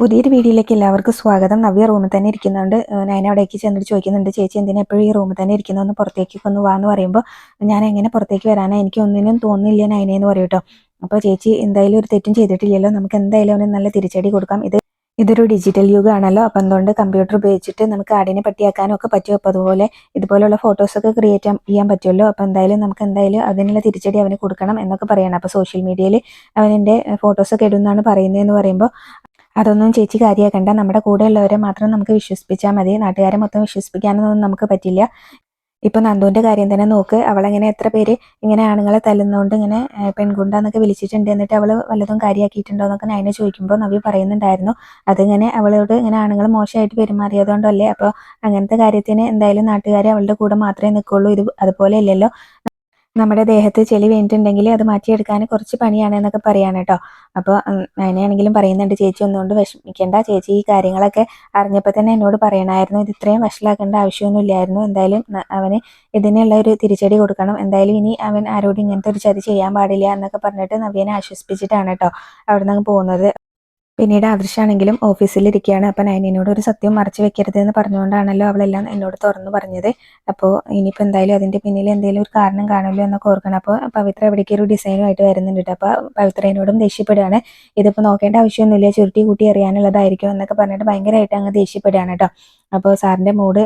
പുതിയൊരു വീഡിയോയിലേക്ക് എല്ലാവർക്കും സ്വാഗതം. നവ്യ റൂമിൽ തന്നെ ഇരിക്കുന്നുണ്ട്. ഞാൻ അവിടേക്ക് ചെന്നിട്ട് ചോദിക്കുന്നുണ്ട് ചേച്ചി എന്തിനാ എപ്പോഴും ഈ റൂമിൽ തന്നെ ഇരിക്കുന്നതെന്ന് പുറത്തേക്ക് ഒന്ന് വാ എന്ന് പറയുമ്പോൾ ഞാൻ എങ്ങനെ പുറത്തേക്ക് വരാനാ? എനിക്ക് ഒന്നിനും തോന്നുന്നില്ല നയനയെന്ന് പറയും കേട്ടോ. അപ്പോൾ ചേച്ചി എന്തായാലും ഒരു തെറ്റും ചെയ്തിട്ടില്ലല്ലോ. നമുക്ക് എന്തായാലും അവന് നല്ല തിരിച്ചടി കൊടുക്കാം. ഇത് ഇതൊരു ഡിജിറ്റൽ യുഗമാണല്ലോ അപ്പം അതുകൊണ്ട് കമ്പ്യൂട്ടർ ഉപയോഗിച്ചിട്ട് നമുക്ക് ആടിനെ പട്ടിയാക്കാനും ഒക്കെ പറ്റും. അപ്പോൾ അതുപോലെ ഇതുപോലുള്ള ഫോട്ടോസൊക്കെ ക്രിയേറ്റ് ചെയ്യാൻ പറ്റുമല്ലോ. അപ്പോൾ എന്തായാലും നമുക്ക് എന്തായാലും അതിനുള്ള തിരിച്ചടി അവന് കൊടുക്കണം എന്നൊക്കെ പറയണം. അപ്പോൾ സോഷ്യൽ മീഡിയയിൽ അവനെന്റെ ഫോട്ടോസൊക്കെ ഇടുമെന്നാണ് പറയുന്നതെന്ന് പറയുമ്പോൾ അതൊന്നും ചേച്ചി കാര്യമാക്കണ്ട നമ്മുടെ കൂടെയുള്ളവരെ മാത്രം നമുക്ക് വിശ്വസിപ്പിച്ചാൽ മതി. നാട്ടുകാരെ മൊത്തം വിശ്വസിപ്പിക്കാനൊന്നും നമുക്ക് പറ്റില്ല. ഇപ്പം നന്ദുവിന്റെ കാര്യം തന്നെ നോക്ക്. അവളങ്ങനെ എത്ര പേര് ഇങ്ങനെ ആണുങ്ങളെ തല്ലുന്നതുകൊണ്ട് ഇങ്ങനെ പെൺകുണ്ടെന്നൊക്കെ വിളിച്ചിട്ടുണ്ട് എന്നിട്ട് അവൾ വല്ലതും കാര്യമാക്കിയിട്ടുണ്ടോ എന്നൊക്കെ നയനെ ചോദിക്കുമ്പോൾ നവി പറയുന്നുണ്ടായിരുന്നു. അതിങ്ങനെ അവളോട് ഇങ്ങനെ ആണുങ്ങൾ മോശമായിട്ട് പെരുമാറിയതുകൊണ്ടല്ലേ? അപ്പോൾ അങ്ങനത്തെ കാര്യത്തിന് എന്തായാലും നാട്ടുകാരെ അവളുടെ കൂടെ മാത്രമേ നിൽക്കുള്ളൂ ഇത് അതുപോലെ അല്ലല്ലോ. നമ്മുടെ ദേഹത്ത് ചെളി വീണിട്ടുണ്ടെങ്കിൽ അത് മാറ്റിയെടുക്കാൻ കുറച്ച് പണിയാണ് എന്നൊക്കെ പറയാണ് കേട്ടോ. അപ്പോൾ അതിനാണെങ്കിലും പറയുന്നുണ്ട് ചേച്ചി ഒന്നുകൊണ്ട് വിഷമിക്കേണ്ട. ചേച്ചി ഈ കാര്യങ്ങളൊക്കെ അറിഞ്ഞപ്പോൾ തന്നെ എന്നോട് പറയണമായിരുന്നു ഇത് ഇത്രയും വഷളാക്കേണ്ട ആവശ്യമൊന്നുമില്ലായിരുന്നു. എന്തായാലും അവന് ഇതിനുള്ള ഒരു തിരിച്ചടി കൊടുക്കണം. എന്തായാലും ഇനി അവൻ ആരോടും ഇങ്ങനത്തെ ഒരു ചതി ചെയ്യാൻ പാടില്ല എന്നൊക്കെ പറഞ്ഞിട്ട് നവ്യനെ ആശ്വസിപ്പിച്ചിട്ടാണ് കേട്ടോ അവിടെ നിന്ന് പോകുന്നത്. പിന്നീട് ആദർശാണെങ്കിലും ഓഫീസിലിരിക്കുകയാണ്. അപ്പം നയനിനോട് ഒരു സത്യം മറച്ചു വെക്കരുത് എന്ന് പറഞ്ഞുകൊണ്ടാണല്ലോ അവളെല്ലാം എന്നോട് തുറന്നു പറഞ്ഞത്. അപ്പോൾ ഇനിയിപ്പോൾ എന്തായാലും അതിന്റെ പിന്നിൽ എന്തെങ്കിലും ഒരു കാരണം കാണുമല്ലോ എന്നൊക്കെ ഓർക്കണം. അപ്പോൾ പവിത്ര എവിടേക്ക് ഒരു ഡിസൈനുമായിട്ട് വരുന്നുണ്ട്. അപ്പോൾ പവിത്രേനോടും ദേഷ്യപ്പെടുകയാണ്. ഇതിപ്പോൾ നോക്കേണ്ട ആവശ്യമൊന്നുമില്ല. ചുരുട്ടി കൂട്ടി അറിയാനുള്ളതായിരിക്കും എന്നൊക്കെ പറഞ്ഞിട്ട് ഭയങ്കരമായിട്ട് അങ്ങ് ദേഷ്യപ്പെടുകയാണ് കേട്ടോ അപ്പോൾ സാറിന്റെ മൂഡ്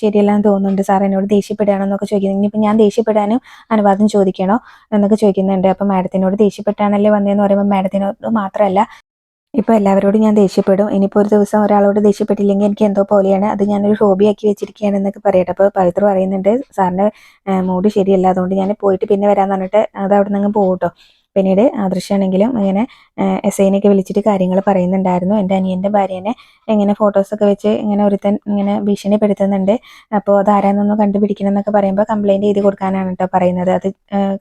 ശരിയല്ലാന്ന് തോന്നുന്നുണ്ട്. സാർ എന്നോട് ദേഷ്യപ്പെടുകയാണെന്നൊക്കെ ചോദിക്കുന്നു. ഇനിയിപ്പോൾ ഞാൻ ദേഷ്യപ്പെടാനും അനുവാദം ചോദിക്കണോ എന്നൊക്കെ ചോദിക്കുന്നുണ്ട്. അപ്പോൾ മാഡത്തിനോട് ദേഷ്യപ്പെട്ടാണല്ലേ വന്നതെന്ന് പറയുമ്പോൾ മാഡത്തിനോട് മാത്രമല്ല ഇപ്പോൾ എല്ലാവരോടും ഞാൻ ദേഷ്യപ്പെടും. ഇനിയിപ്പോൾ ഒരു ദിവസം ഒരാളോട് ദേഷ്യപ്പെട്ടില്ലെങ്കിൽ എനിക്ക് എന്തോ പോലെയാണ്. അത് ഞാനൊരു ഹോബിയാക്കി വെച്ചിരിക്കുകയാണ് എന്നൊക്കെ പറയട്ടെ. അപ്പോൾ പവിത്ര പറയുന്നുണ്ട് സാറിന്റെ മൂഡ് ശരിയല്ല. അതുകൊണ്ട് ഞാൻ പോയിട്ട് പിന്നെ വരാമെന്ന് പറഞ്ഞിട്ട് അത് അവിടെ നിന്ന് പോകും കേട്ടോ പിന്നീട് ആദർശാണെങ്കിലും ഇങ്ങനെ എസ് വിളിച്ചിട്ട് കാര്യങ്ങൾ പറയുന്നുണ്ടായിരുന്നു. എന്റെ അനിയന്റെ ഭാര്യേനെ ഇങ്ങനെ ഫോട്ടോസൊക്കെ വെച്ച് ഇങ്ങനെ ഒരുത്തൻ ഇങ്ങനെ ഭീഷണിപ്പെടുത്തുന്നുണ്ട്. അപ്പോൾ അത് കണ്ടുപിടിക്കണം എന്നൊക്കെ പറയുമ്പോൾ കംപ്ലൈന്റ് ചെയ്ത് കൊടുക്കാനാണ് കേട്ടോ പറയുന്നത്. അത്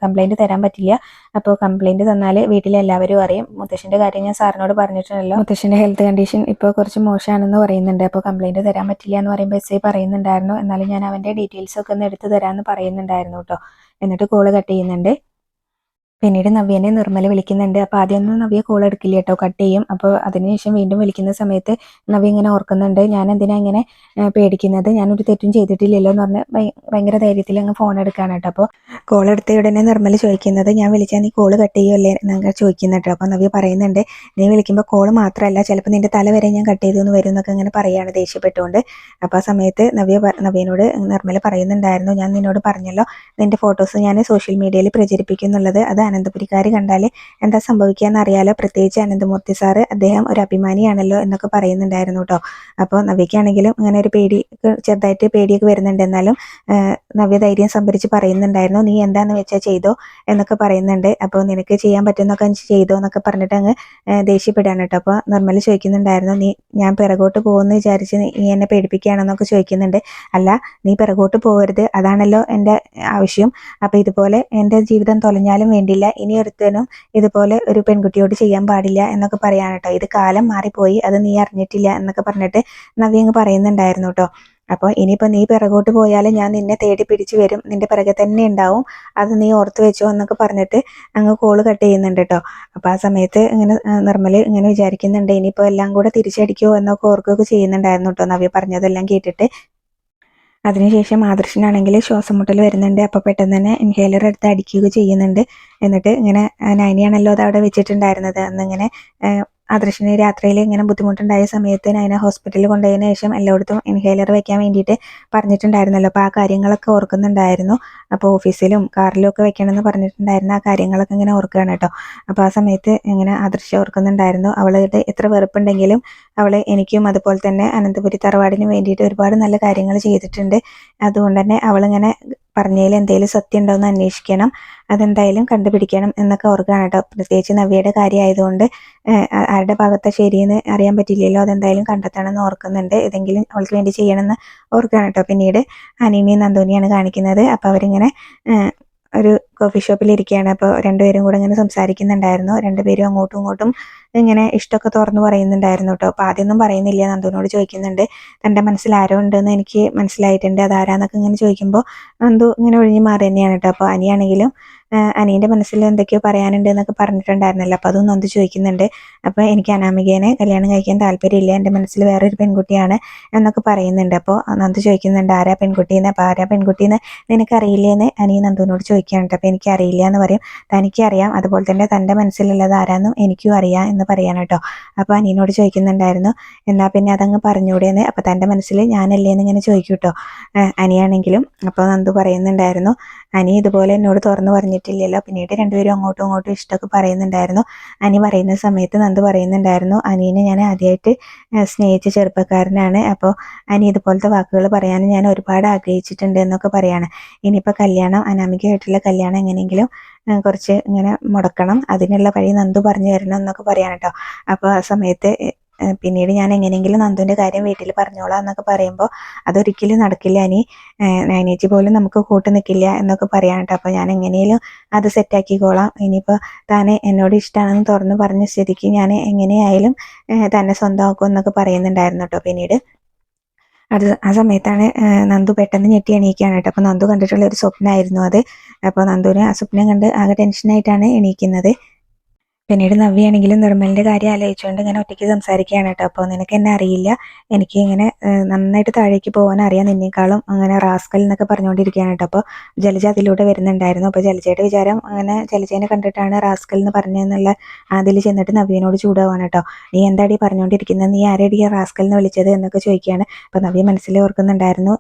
കംപ്ലൈന്റ് തരാൻ പറ്റില്ല. അപ്പോൾ കംപ്ലൈന്റ് തന്നാൽ വീട്ടിലെ എല്ലാവരും അറിയും. മുത്തശ്ശന്റെ കാര്യം ഞാൻ സാറിനോട് പറഞ്ഞിട്ടുണ്ടല്ലോ. മുത്തശ്ശന്റെ ഹെൽത്ത് കണ്ടീഷൻ ഇപ്പോൾ കുറച്ച് മോശമാണെന്ന് പറയുന്നുണ്ട്. അപ്പോൾ കംപ്ലൈന്റ് തരാൻ പറ്റില്ല എന്ന് പറയുമ്പോൾ എസ് ഐ പറയുന്നുണ്ടായിരുന്നു. എന്നാലും ഞാൻ അവന്റെ ഡീറ്റെയിൽസൊക്കെ ഒന്ന് എടുത്ത് തരാമെന്ന് പറയുന്നുണ്ടായിരുന്നു കേട്ടോ എന്നിട്ട് കോൾ കട്ട് ചെയ്യുന്നുണ്ട്. പിന്നീട് നവ്യനെ നിർമ്മല വിളിക്കുന്നുണ്ട്. അപ്പോൾ ആദ്യമൊന്നും നവ്യ കോൾ എടുക്കില്ല കേട്ടോ. കട്ട് ചെയ്യും. അപ്പോൾ അതിനുശേഷം വീണ്ടും വിളിക്കുന്ന സമയത്ത് നവ്യ ഇങ്ങനെ ഓർക്കുന്നുണ്ട്. ഞാൻ എന്തിനാ ഇങ്ങനെ പേടിക്കുന്നത്? ഞാനൊരു തെറ്റും ചെയ്തിട്ടില്ലല്ലോ എന്ന് പറഞ്ഞ് ഭയ- ഭയങ്കര ധൈര്യത്തിൽ അങ്ങ് ഫോൺ എടുക്കാണ് കേട്ടോ. അപ്പോൾ കോൾ എടുത്ത ഉടനെ നിർമ്മല ചോദിക്കുന്നത് ഞാൻ വിളിച്ചാൽ നീ കോൾ കട്ട് ചെയ്യുമല്ലേ എന്നൊക്കെ ചോദിക്കുന്നുണ്ട് അപ്പോൾ നവ്യ പറയുന്നുണ്ട് നീ വിളിക്കുമ്പോൾ കോൾ മാത്രമല്ല ചിലപ്പോൾ നിന്റെ തല വരെ ഞാൻ കട്ട് ചെയ്തു എന്ന് വരും എന്നൊക്കെ ഇങ്ങനെ പറയാണ് ദേഷ്യപ്പെട്ടുകൊണ്ട്. അപ്പോൾ ആ സമയത്ത് നവ്യ നവ്യനോട് നിർമ്മല പറയുന്നുണ്ടായിരുന്നു ഞാൻ നിന്നോട് പറഞ്ഞല്ലോ നിന്റെ ഫോട്ടോസ് ഞാൻ സോഷ്യൽ മീഡിയയിൽ പ്രചരിപ്പിക്കുന്നുള്ളത് അത് അനന്തപുരിക്കാർ കണ്ടാൽ എന്താ സംഭവിക്കാന്ന് അറിയാലോ. പ്രത്യേകിച്ച് അനന്തമൂർത്തി സാറ് അദ്ദേഹം ഒരു അഭിമാനിയാണല്ലോ എന്നൊക്കെ പറയുന്നുണ്ടായിരുന്നു കേട്ടോ അപ്പോൾ നവ്യക്കാണെങ്കിലും അങ്ങനെ ഒരു പേടി ചെറുതായിട്ട് പേടിയൊക്കെ വരുന്നുണ്ട്. എന്നാലും നവ്യ ധൈര്യം സംഭരിച്ച് പറയുന്നുണ്ടായിരുന്നു. നീ എന്താന്ന് വെച്ചാൽ ചെയ്തോ? എന്നൊക്കെ പറയുന്നുണ്ട്. അപ്പോൾ നിനക്ക് ചെയ്യാൻ പറ്റുന്നൊക്കെ ചെയ്തോ? എന്നൊക്കെ പറഞ്ഞിട്ട് അങ്ങ് ദേഷ്യപ്പെടുകയാണ് കേട്ടോ അപ്പോൾ നിർമ്മല ചോദിക്കുന്നുണ്ടായിരുന്നു. നീ ഞാൻ പിറകോട്ട് പോകുമെന്ന് വിചാരിച്ച് നീ എന്നെ പേടിപ്പിക്കുകയാണെന്നൊക്കെ ചോദിക്കുന്നുണ്ട്. അല്ല നീ പിറകോട്ട് പോകരുത്. അതാണല്ലോ എന്റെ ആവശ്യം. അപ്പോൾ ഇതുപോലെ എന്റെ ജീവിതം തൊലഞ്ഞാലും വേണ്ടില്ല ഇനി ഒരുത്തനും ഇതുപോലെ ഒരു പെൺകുട്ടിയോട് ചെയ്യാൻ പാടില്ല എന്നൊക്കെ പറയാൻ കേട്ടോ ഇത് കാലം മാറിപ്പോയി അത് നീ അറിഞ്ഞിട്ടില്ല എന്നൊക്കെ പറഞ്ഞിട്ട് നവ്യ അങ്ങ് പറയുന്നുണ്ടായിരുന്നു കേട്ടോ അപ്പോൾ ഇനിയിപ്പോൾ നീ പിറകോട്ട് പോയാൽ ഞാൻ നിന്നെ തേടി പിടിച്ചു വരും. നിന്റെ പിറകെ തന്നെ ഉണ്ടാവും. അത് നീ ഓർത്ത് വെച്ചോ എന്നൊക്കെ പറഞ്ഞിട്ട് അങ്ങ് കോൾ കട്ട് ചെയ്യുന്നുണ്ട് കേട്ടോ അപ്പോൾ ആ സമയത്ത് ഇങ്ങനെ നിർമ്മൽ ഇങ്ങനെ വിചാരിക്കുന്നുണ്ട്. ഇനിയിപ്പോൾ എല്ലാം കൂടെ തിരിച്ചടിക്കുമോ എന്നൊക്കെ ഓർക്കുകയൊക്കെ ചെയ്യുന്നുണ്ടായിരുന്നു കേട്ടോ നവ്യ പറഞ്ഞതെല്ലാം കേട്ടിട്ട് അതിനുശേഷം ആദർശനാണെങ്കിൽ ശ്വാസം മുട്ടൽ വരുന്നുണ്ട്. അപ്പോൾ പെട്ടെന്ന് തന്നെ ഇൻഹേലർ എടുത്ത് അടിക്കുകയൊക്കെ ചെയ്യുന്നുണ്ട്. എന്നിട്ട് ഇങ്ങനെ നൈനിയാണല്ലോ അത് അവിടെ വെച്ചിട്ടുണ്ടായിരുന്നത്. അന്നിങ്ങനെ ആദർശന് രാത്രിയിൽ ഇങ്ങനെ ബുദ്ധിമുട്ടുണ്ടായ സമയത്ത് നയന ഹോസ്പിറ്റലിൽ കൊണ്ടുപോയതിന് ശേഷം എല്ലായിടത്തും ഇൻഹേലർ വെക്കാൻ വേണ്ടിയിട്ട് പറഞ്ഞിട്ടുണ്ടായിരുന്നല്ലോ. അപ്പോൾ ആ കാര്യങ്ങളൊക്കെ ഓർക്കുന്നുണ്ടായിരുന്നു. അപ്പോൾ ഓഫീസിലും കാറിലും ഒക്കെ വെക്കണമെന്ന് പറഞ്ഞിട്ടുണ്ടായിരുന്ന ആ കാര്യങ്ങളൊക്കെ ഇങ്ങനെ ഓർക്കുകയാണ് കേട്ടോ. അപ്പോൾ ആ സമയത്ത് ഇങ്ങനെ ആദർശ ഓർക്കുന്നുണ്ടായിരുന്നു. അവളുടെ എത്ര വെറുപ്പുണ്ടെങ്കിലും അവൾ എനിക്കും അതുപോലെ തന്നെ അനന്തപുരി തറവാടിന് വേണ്ടിയിട്ട് ഒരുപാട് നല്ല കാര്യങ്ങൾ ചെയ്തിട്ടുണ്ട്. അതുകൊണ്ട് തന്നെ അവളിങ്ങനെ പറഞ്ഞതിൽ എന്തെങ്കിലും സത്യം ഉണ്ടോ എന്ന് അന്വേഷിക്കണം. അതെന്തായാലും കണ്ടുപിടിക്കണം എന്നൊക്കെ ഓർക്കുകയാണ് കേട്ടോ. പ്രത്യേകിച്ച് നവ്യയുടെ കാര്യമായതുകൊണ്ട് ആരുടെ ഭാഗത്ത് ശരിയെന്ന് അറിയാൻ പറ്റില്ലല്ലോ. അതെന്തായാലും കണ്ടെത്തണം എന്ന് ഓർക്കുന്നുണ്ട്. ഇതെങ്കിലും അവൾക്ക് വേണ്ടി ചെയ്യണമെന്ന് ഓർക്കുകയാണ് കേട്ടോ. പിന്നീട് അനീനെയും നന്ദോനിയാണ് കാണിക്കുന്നത്. അപ്പോൾ അവരിങ്ങനെ ഒരു കോഫി ഷോപ്പിൽ ഇരിക്കുകയാണ് അപ്പോൾ രണ്ടുപേരും കൂടെ ഇങ്ങനെ സംസാരിക്കുന്നുണ്ടായിരുന്നു. രണ്ടുപേരും അങ്ങോട്ടും ഇങ്ങോട്ടും ഇങ്ങനെ ഇഷ്ടമൊക്കെ തുറന്നു പറയുന്നുണ്ടായിരുന്നു കേട്ടോ. അപ്പോൾ ആദ്യമൊന്നും പറയുന്നില്ല. നന്ദുവിനോട് ചോദിക്കുന്നുണ്ട് തന്റെ മനസ്സിൽ ആരോ ഉണ്ടെന്ന് എനിക്ക് മനസ്സിലായിട്ടുണ്ട്. അതാരാന്നൊക്കെ ഇങ്ങനെ ചോദിക്കുമ്പോൾ നന്ദു ഇങ്ങനെ ഒഴിഞ്ഞു മാറി തന്നെയാണ് കേട്ടോ. അപ്പോൾ അനിയാണെങ്കിലും അനീന്റെ മനസ്സിൽ എന്തൊക്കെയോ പറയാനുണ്ട് എന്നൊക്കെ പറഞ്ഞിട്ടുണ്ടായിരുന്നല്ലോ. അപ്പോൾ അതൊന്നും നന്ദു ചോദിക്കുന്നുണ്ട്. അപ്പോൾ എനിക്ക് അനാമികേനെ കല്യാണം കഴിക്കാൻ താല്പര്യമില്ല. എന്റെ മനസ്സിൽ വേറൊരു പെൺകുട്ടിയാണ് എന്നൊക്കെ പറയുന്നുണ്ട്. അപ്പോൾ നന്ദു ചോദിക്കുന്നുണ്ട് ആരാ പെൺകുട്ടീന്ന് അപ്പോൾ ആരാ പെൺകുട്ടീന്ന് നിനക്കറിയില്ലേന്ന്? അനിയൻ നന്ദുവിനോട് ചോദിക്കാനുണ്ട് അപ്പോൾ എനിക്കറിയില്ല എന്ന് പറയും. തനിക്ക് അറിയാം അതുപോലെ തന്നെ തന്റെ മനസ്സിലുള്ളത് ആരാന്നും എനിക്കും അറിയാം എന്ന് പറയാൻ കേട്ടോ. അപ്പോൾ അനിയനോട് ചോദിക്കുന്നുണ്ടായിരുന്നു എന്നാ പിന്നെ അതങ്ങ് പറഞ്ഞൂടേന്ന് അപ്പോൾ തന്റെ മനസ്സിൽ ഞാനല്ലേ എന്ന് ഇങ്ങനെ ചോദിക്കും കേട്ടോ. അനിയാണെങ്കിലും അപ്പോൾ നന്ദു പറയുന്നുണ്ടായിരുന്നു അനി ഇതുപോലെ എന്നോട് തുറന്നു പറഞ്ഞിട്ടില്ലല്ലോ പിന്നീട് രണ്ടുപേരും അങ്ങോട്ടും ഇങ്ങോട്ടും ഇഷ്ടമൊക്കെ പറയുന്നുണ്ടായിരുന്നു. അനി പറയുന്ന സമയത്ത് നന്ദു പറയുന്നുണ്ടായിരുന്നു അനിയനെ ഞാൻ ആദ്യമായിട്ട് സ്നേഹിച്ച ചെറുപ്പക്കാരനാണ്. അപ്പോൾ അനി ഇതുപോലത്തെ വാക്കുകൾ പറയാനും ഞാൻ ഒരുപാട് ആഗ്രഹിച്ചിട്ടുണ്ട് എന്നൊക്കെ പറയാണ്. ഇനിയിപ്പോൾ കല്യാണം അനാമികയായിട്ടുള്ള കല്യാണം എങ്ങനെയെങ്കിലും കുറച്ച് ഇങ്ങനെ മുടക്കണം. അതിനുള്ള വഴി നന്ദു പറഞ്ഞു തരണം എന്നൊക്കെ പറയാൻ കേട്ടോ അപ്പോൾ ആ സമയത്ത് പിന്നീട് ഞാൻ എങ്ങനെയെങ്കിലും നന്ദുവിന്റെ കാര്യം വീട്ടിൽ പറഞ്ഞോളാം എന്നൊക്കെ പറയുമ്പോൾ അതൊരിക്കലും നടക്കില്ല ഇനി. നൈനേച്ചി പോലും നമുക്ക് കൂട്ട് നിൽക്കില്ല എന്നൊക്കെ പറയാൻ കേട്ടോ. അപ്പോൾ ഞാൻ എങ്ങനെയും അത് സെറ്റാക്കിക്കോളാം ഇനിയിപ്പോൾ താനെ എന്നോട് ഇഷ്ടമാണെന്ന് തുറന്ന് പറഞ്ഞ സ്ഥിതിക്ക് ഞാൻ എങ്ങനെയായാലും തന്നെ സ്വന്തമാക്കും എന്നൊക്കെ പറയുന്നുണ്ടായിരുന്നു കേട്ടോ പിന്നീട്. അത് ആ സമയത്താണ് നന്ദു പെട്ടെന്ന് ഞെട്ടി എണീക്കുകയാണ് കേട്ടോ. അപ്പോൾ നന്ദു കണ്ടിട്ടുള്ള ഒരു സ്വപ്നമായിരുന്നു അത്. അപ്പോൾ നന്ദുവിന് ആ സ്വപ്നം കണ്ട് ആകെ ടെൻഷനായിട്ടാണ് എണീക്കുന്നത്. പിന്നീട് നവ്യാണെങ്കിലും നിർമ്മലിന്റെ കാര്യം ആലോചിച്ചുകൊണ്ട് ഇങ്ങനെ ഒറ്റയ്ക്ക് സംസാരിക്കുകയാണ് കേട്ടോ. അപ്പോൾ നിനക്ക് എന്നെ അറിയില്ല. എനിക്ക് ഇങ്ങനെ നന്നായിട്ട് താഴേക്ക് പോകാൻ അറിയാം. നിന്നേക്കാളും അങ്ങനെ റാസ്കൽ എന്നൊക്കെ പറഞ്ഞുകൊണ്ടിരിക്കുകയാണ് കേട്ടോ. അപ്പോൾ ജലജ അതിലൂടെ വരുന്നുണ്ടായിരുന്നു. അപ്പോൾ ജലജയുടെ വിചാരം അങ്ങനെ ജലജേനെ കണ്ടിട്ടാണ് റാസ്കൽ എന്ന് പറഞ്ഞതെന്നുള്ള അതിൽ ചെന്നിട്ട് നവ്യനോട് ചൂടാവാണ് കേട്ടോ. നീ എന്താടി പറഞ്ഞുകൊണ്ടിരിക്കുന്നത് നീ ആരടി റാസ്കൽ എന്ന് വിളിച്ചത്? എന്നൊക്കെ ചോദിക്കുകയാണ്. അപ്പോൾ നവ്യ മനസ്സിൽ ഓർക്കുന്നുണ്ടായിരുന്നു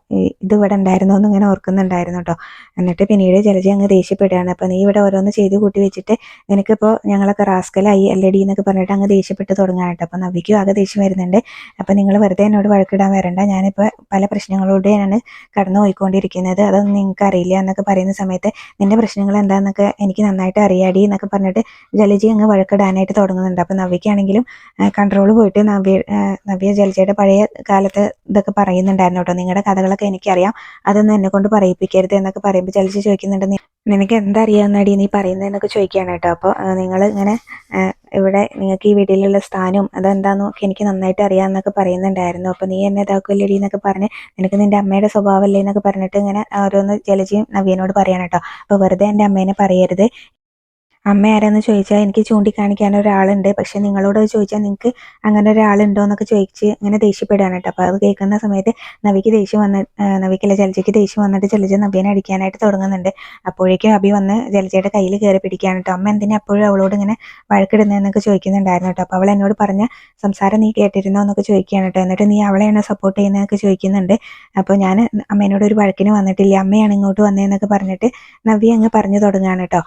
ഇത് ഇവിടെ ഉണ്ടായിരുന്നു? എന്ന് ഇങ്ങനെ ഓർക്കുന്നുണ്ടായിരുന്നു കേട്ടോ. എന്നിട്ട് പിന്നീട് ജലജ അങ്ങ് ദേഷ്യപ്പെടുകയാണ്. അപ്പോൾ നീ ഇവിടെ ഓരോന്ന് ചെയ്ത് കൂട്ടി വെച്ചിട്ട് നിനക്കിപ്പോൾ ഞങ്ങളൊക്കെ റാസ്കലായി എല്ലടി എന്നൊക്കെ പറഞ്ഞിട്ട് അങ്ങ് ദേഷ്യപ്പെട്ട് തുടങ്ങാനായിട്ട് അപ്പോൾ നവിക്കും ആകെ ദേഷ്യം വരുന്നുണ്ട്. അപ്പോൾ നിങ്ങൾ വെറുതെ എന്നോട് വഴക്കിടാൻ വരണ്ട. ഞാനിപ്പോൾ പല പ്രശ്നങ്ങളോടെയാണ് കടന്നു പോയിക്കൊണ്ടിരിക്കുന്നത്. അതൊന്നും നിങ്ങൾക്ക് അറിയില്ല എന്നൊക്കെ പറയുന്ന സമയത്ത് നിന്റെ പ്രശ്നങ്ങൾ എന്താണെന്നൊക്കെ എനിക്ക് നന്നായിട്ട് അറിയാടി എന്നൊക്കെ പറഞ്ഞിട്ട് ജലജി അങ്ങ് വഴക്കിടാനായിട്ട് തുടങ്ങുന്നുണ്ട്. അപ്പോൾ നവിക്കാണെങ്കിലും കൺട്രോൾ പോയിട്ട് നവ്യ നവ്യ ജലജയുടെ പഴയ കാലത്ത് ഇതൊക്കെ പറയുന്നുണ്ടായിരുന്നു കേട്ടോ. നിങ്ങളുടെ കഥകളൊക്കെ എനിക്കറിയാം. അതൊന്നും എന്നെ കൊണ്ട് പറയിപ്പിക്കരുത് എന്നൊക്കെ പറയുമ്പോൾ ജലജി ചോദിക്കുന്നുണ്ട് നിനക്ക് എന്താ എന്തറിയാവുന്നടി നീ പറയുന്നതെന്നൊക്കെ ചോദിക്കുകയാണ് കേട്ടോ. അപ്പോൾ നിങ്ങൾ ഇങ്ങനെ ഇവിടെ നിങ്ങൾക്ക് ഈ വീട്ടിലുള്ള സ്ഥാനവും അതെന്താണെന്നൊക്കെ എനിക്ക് നന്നായിട്ട് അറിയാമെന്നൊക്കെ പറയുന്നുണ്ടായിരുന്നു. അപ്പോൾ നീ എന്നെ ഇതാക്കുമല്ലേടി എന്നൊക്കെ പറഞ്ഞ് നിനക്ക് നിന്റെ അമ്മയുടെ സ്വഭാവമല്ലേ എന്നൊക്കെ പറഞ്ഞിട്ട് ഇങ്ങനെ ഓരോന്ന് ജലജിയും നവീനോട് പറയണം കേട്ടോ. അപ്പോൾ വെറുതെ എന്റെ അമ്മേനെ പറയരുത്. അമ്മ ആരാന്ന് ചോദിച്ചാൽ എനിക്ക് ചൂണ്ടിക്കാണിക്കാൻ ഒരാളുണ്ട്. പക്ഷെ നിങ്ങളോട് ചോദിച്ചാൽ നിങ്ങൾക്ക് അങ്ങനെ ഒരാളുണ്ടോ എന്നൊക്കെ ചോദിച്ച് ഇങ്ങനെ ദേഷ്യപ്പെടുകയാണ് കേട്ടോ. അപ്പോൾ അത് കേൾക്കുന്ന സമയത്ത് നവിക്ക് ദേഷ്യം വന്ന് നവിക്കല്ല ജലജയ്ക്ക് ദേഷ്യം വന്നിട്ട് ജലജ നവ്യനെ അടിക്കാനായിട്ട് തുടങ്ങുന്നുണ്ട്. അപ്പോഴേക്കും അഭി വന്ന് ജലജയുടെ കയ്യിൽ കയറി പിടിക്കുകയാണ് കേട്ടോ. അമ്മ എന്തിനാ അപ്പോഴും അവളോട് ഇങ്ങനെ വഴക്കിടുന്നതെന്നൊക്കെ ചോദിക്കുന്നുണ്ടായിരുന്നു കേട്ടോ. അപ്പോൾ അവൾ എന്നോട് പറഞ്ഞ സംസാരം നീ കേട്ടിരുന്നോ? എന്നൊക്കെ ചോദിക്കുകയാണ് കേട്ടോ. എന്നിട്ട് നീ അവളെയാണ് സപ്പോർട്ട് ചെയ്യുന്നതൊക്കെ ചോദിക്കുന്നുണ്ട്. അപ്പോൾ ഞാൻ അമ്മേനോട് ഒരു വഴക്കിന് വന്നിട്ടില്ല. അമ്മയാണ് ഇങ്ങോട്ട് വന്നതെന്നൊക്കെ പറഞ്ഞിട്ട് നവ്യ അങ്ങ് പറഞ്ഞു തുടങ്ങുകയാണ് കേട്ടോ.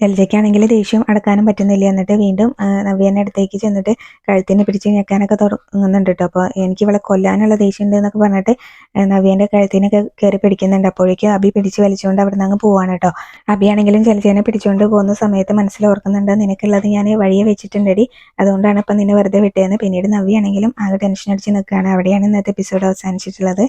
ജലജയ്ക്കാണെങ്കിൽ ദേഷ്യം അടക്കാനും പറ്റുന്നില്ല. എന്നിട്ട് വീണ്ടും നവ്യേന്റെ അടുത്തേക്ക് ചെന്നിട്ട് കഴുത്തിനെ പിടിച്ച് ഞെക്കാനൊക്കെ തുടങ്ങുന്നുണ്ട് കേട്ടോ അപ്പോൾ എനിക്ക് ഇവളെ കൊല്ലാനുള്ള ദേഷ്യം ഉണ്ട് എന്നൊക്കെ പറഞ്ഞിട്ട് നവ്യേന്റെ കഴുത്തിനൊക്കെ കയറി പിടിക്കുന്നുണ്ട്. അപ്പോഴേക്കും അബി പിടിച്ച് വലിച്ചുകൊണ്ട് അവിടെ നിന്ന് അങ്ങ് പോവാണ് കേട്ടോ അബിയാണെങ്കിലും ജലജേനെ പിടിച്ചുകൊണ്ട് പോകുന്ന സമയത്ത് മനസ്സിൽ ഓർക്കുന്നുണ്ട് നിനക്കുള്ളത് ഞാൻ വഴിയെ വെച്ചിട്ടുണ്ടടി. അതുകൊണ്ടാണ് ഇപ്പം നിന്നെ വെറുതെ വിട്ടതെന്ന് പിന്നീട് നവ്യാണെങ്കിലും ആകെ ടെൻഷൻ അടിച്ച് നിൽക്കുകയാണ്. അവിടെയാണ് ഇന്നത്തെ എപ്പിസോഡ് അവസാനിച്ചിട്ടുള്ളത്.